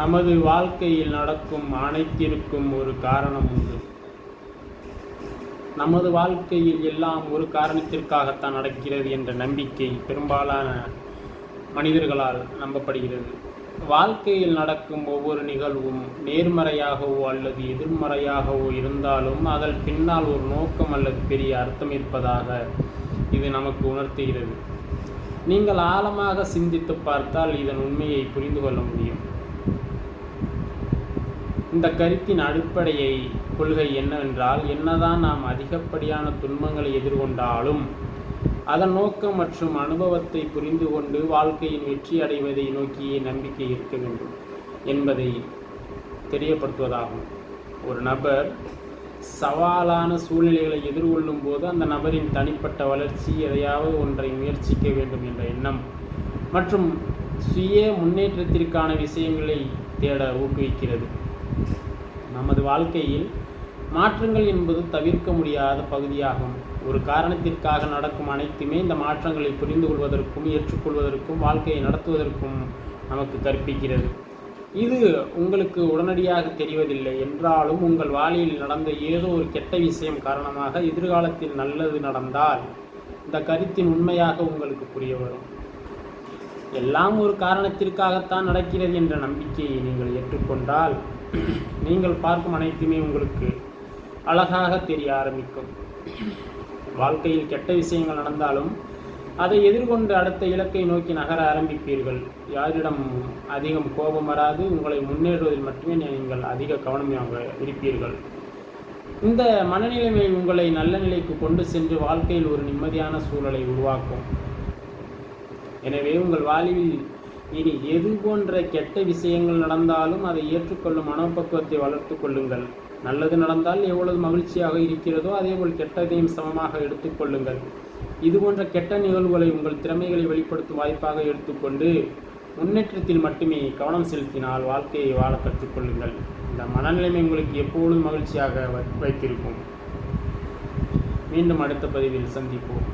நமது வாழ்க்கையில் நடக்கும் அனைத்திற்கும் ஒரு காரணம் உண்டு. நமது வாழ்க்கையில் எல்லாம் ஒரு காரணத்திற்காகத்தான் நடக்கிறது என்ற நம்பிக்கை பெரும்பாலான மனிதர்களால் நம்பப்படுகிறது. வாழ்க்கையில் நடக்கும் ஒவ்வொரு நிகழ்வும் நேர்மறையாகவோ அல்லது எதிர்மறையாகவோ இருந்தாலும் அதன் பின்னால் ஒரு நோக்கம் அல்லது பெரிய அர்த்தம் இருப்பதாக இது நமக்கு உணர்த்துகிறது. நீங்கள் ஆழமாக சிந்தித்து பார்த்தால் இதன் உண்மையை புரிந்து கொள்ள முடியும். இந்த கருத்தின் அடிப்படையை கொள்கை என்னவென்றால் என்னதான் நாம் அதிகப்படியான துன்பங்களை எதிர்கொண்டாலும் அதன் நோக்கம் மற்றும் அனுபவத்தை புரிந்து கொண்டு வாழ்க்கையின் வெற்றி அடைவதை நோக்கியே நம்பிக்கை இருக்க வேண்டும் என்பதை தெரியப்படுத்துவதாகும். ஒரு நபர் சவாலான சூழ்நிலைகளை எதிர்கொள்ளும் போது அந்த நபரின் தனிப்பட்ட வளர்ச்சி எதையாவது ஒன்றை முயற்சிக்க வேண்டும் என்ற எண்ணம் மற்றும் சுய முன்னேற்றத்திற்கான விஷயங்களை தேட ஊக்குவிக்கிறது. நமது வாழ்க்கையில் மாற்றங்கள் என்பது தவிர்க்க முடியாத பகுதியாகும். ஒரு காரணத்திற்காக நடக்கும் அனைத்துமே இந்த மாற்றங்களை புரிந்து கொள்வதற்கும் ஏற்றுக்கொள்வதற்கும் வாழ்க்கையை நடத்துவதற்கும் நமக்கு கற்பிக்கிறது. இது உங்களுக்கு உடனடியாக தெரிவதில்லை. என்றாலும் உங்கள் வாழ்வில் நடந்த ஏதோ ஒரு கெட்ட விஷயம் காரணமாக எதிர்காலத்தில் நல்லது நடந்தால் இந்த கருத்தின் உண்மையாக உங்களுக்கு புரிய வரும். எல்லாம் ஒரு காரணத்திற்காகத்தான் நடக்கிறது என்ற நம்பிக்கையை நீங்கள் ஏற்றுக்கொண்டால் நீங்கள் பார்க்கும் அனைத்துமே உங்களுக்கு அழகாக தெரிய ஆரம்பிக்கும். வாழ்க்கையில் கெட்ட விஷயங்கள் நடந்தாலும் அதை எதிர்கொண்டு அடுத்த இலக்கை நோக்கி நகர ஆரம்பிப்பீர்கள். யாரிடம் அதிகம் கோபம் வராது உங்களை முன்னேறுவதில் மட்டுமே நீங்கள் அதிக கவனமாக இருப்பீர்கள். இந்த மனநிலைமை உங்களை நல்ல நிலைக்கு கொண்டு சென்று வாழ்க்கையில் ஒரு நிம்மதியான சூழலை உருவாக்கும். எனவே உங்கள் வாழ்வில் இனி எது போன்ற கெட்ட விஷயங்கள் நடந்தாலும் அதை ஏற்றுக்கொள்ளும் மனப்பக்குவத்தை வளர்த்து கொள்ளுங்கள். நல்லது நடந்தால் எவ்வளவு மகிழ்ச்சியாக இருக்கிறதோ அதேபோல் கெட்டதையும் சமமாக எடுத்துக்கொள்ளுங்கள் இது போன்ற கெட்ட நிகழ்வுகளை உங்கள் திறமைகளை வெளிப்படுத்தும் வாய்ப்பாக எடுத்துக்கொண்டு முன்னேற்றத்தில் மட்டுமே கவனம் செலுத்தினால் வாழ்க்கையை வாழ கற்றுக்கொள்ளுங்கள் இந்த மனநிலைமை உங்களுக்கு எப்பொழுதும் மகிழ்ச்சியாக வைத்திருக்கும். மீண்டும் அடுத்த பதிவில் சந்திப்போம்.